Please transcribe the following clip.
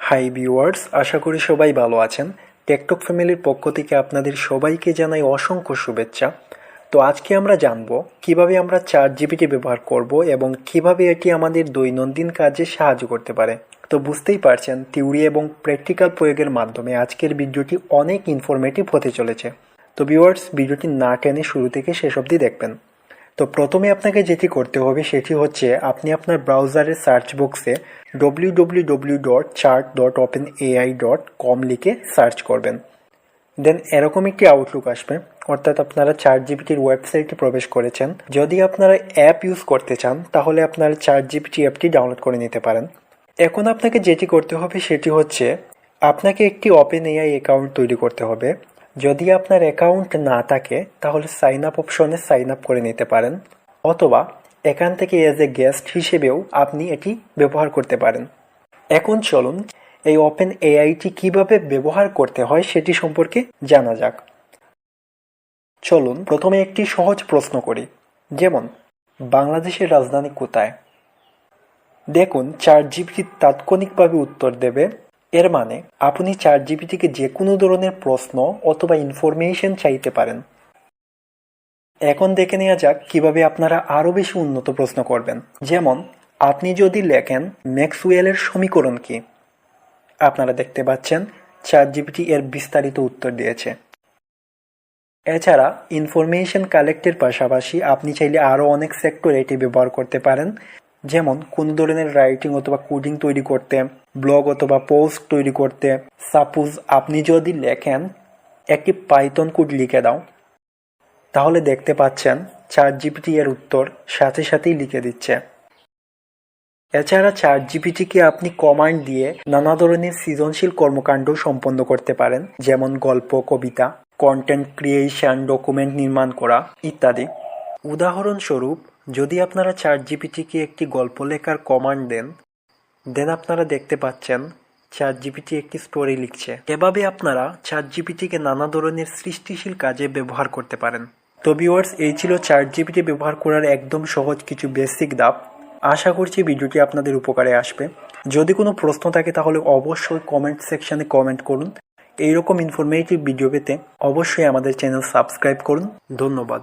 Hi viewers আশা করি সবাই ভালো আছেন। টেকটক ফ্যামিলির পক্ষ থেকে আপনাদের সবাইকে জানাই অসংখ্য শুভেচ্ছা। তো আজকে আমরা জানব, কীভাবে আমরা চার জিবিটি ব্যবহার করব এবং কীভাবে এটি আমাদের দৈনন্দিন কাজে সাহায্য করতে পারে। তো বুঝতেই পারছেন থিওরি এবং প্র্যাকটিক্যাল প্রয়োগের মাধ্যমে আজকের ভিডিওটি অনেক ইনফরমেটিভ হতে চলেছে। তো ভিউয়ার্স ভিডিওটি না টেনে শুরু থেকে শেষ অবধি দেখবেন। তো প্রথমে আপনাকে যেটি করতে হবে সেটি হচ্ছে আপনি আপনার ব্রাউজারের সার্চ বক্সে W W W dot chat dot open AI dot com লিখে সার্চ করবেন। দেন এরকম একটি আউটলুক আসবে, অর্থাৎ আপনারা চার জিবিটির ওয়েবসাইটে প্রবেশ করেছেন। যদি আপনারা অ্যাপ ইউজ করতে চান, তাহলে আপনারা চার জিবিটি অ্যাপটি ডাউনলোড করে নিতে পারেন। এখন আপনাকে যেটি করতে হবে সেটি হচ্ছে, আপনাকে একটি ওপেন এআই অ্যাকাউন্ট তৈরি করতে হবে। যদি আপনার অ্যাকাউন্ট না থাকে, তাহলে সাইন আপ অপশনে সাইন আপ করে নিতে পারেন, অথবা এখান থেকে এজ এ গেস্ট হিসেবেও আপনি এটি ব্যবহার করতে পারেন। এখন চলুন এই ওপেন এআইটি কীভাবে ব্যবহার করতে হয় সেটি সম্পর্কে জানা যাক। চলুন প্রথমে একটি সহজ প্রশ্ন করি, যেমন, বাংলাদেশের রাজধানী কোথায়? দেখুন চার জিবিটি তাৎক্ষণিকভাবে উত্তর দেবে এর মানে আপনি চার জিবিটিকে যে কোনো ধরনের প্রশ্ন অথবা ইনফরমেশন চাইতে পারেন। এখন দেখে নেওয়া যাক কীভাবে আপনারা আরও বেশি উন্নত প্রশ্ন করবেন। যেমন, আপনি যদি লেখেন ম্যাক্সওয়েলের সমীকরণ কি? আপনারা দেখতে পাচ্ছেন চার জিবিটি এর বিস্তারিত উত্তর দিয়েছে। এছাড়া ইনফরমেশন কালেক্টের পাশাপাশি আপনি চাইলে আরও অনেক সেক্টর এটি ব্যবহার করতে পারেন। যেমন কোন ধরনের রাইটিং অথবা কোডিং তৈরি করতে ব্লগ অথবা পোস্ট তৈরি করতে। সাপোজ আপনি যদি লেখেন একটি পাইথন কোড লিখে দাও, তাহলে দেখতে পাচ্ছেন চার জিপিটি এর উত্তর সাথে সাথেই লিখে দিচ্ছে। এছাড়া চার জিপিটিকে আপনি কমান্ড দিয়ে নানা ধরনের সৃজনশীল কর্মকাণ্ড সম্পন্ন করতে পারেন, যেমন গল্প, কবিতা কন্টেন্ট ক্রিয়েশন ডকুমেন্ট নির্মাণ করা ইত্যাদি। উদাহরণস্বরূপ যদি আপনারা চার জিপিটিকে একটি গল্প লেখার কমান্ড দেন দেন আপনারা দেখতে পাচ্ছেন চার জিপিটি একটি স্টোরি লিখছে। এভাবে আপনারা চার জিপিটিকে নানা ধরনের সৃষ্টিশীল কাজে ব্যবহার করতে পারেন। তো ভিউয়ার্স এই ছিল চার জিপিটি ব্যবহার করার একদম সহজ কিছু বেসিক ধাপ। আশা করছি ভিডিওটি আপনাদের উপকারে আসবে। যদি কোনো প্রশ্ন থাকে, তাহলে অবশ্যই কমেন্ট সেকশনে কমেন্ট করুন। এইরকম ইনফরমেটিভ ভিডিও পেতে অবশ্যই আমাদের চ্যানেল সাবস্ক্রাইব করুন। ধন্যবাদ।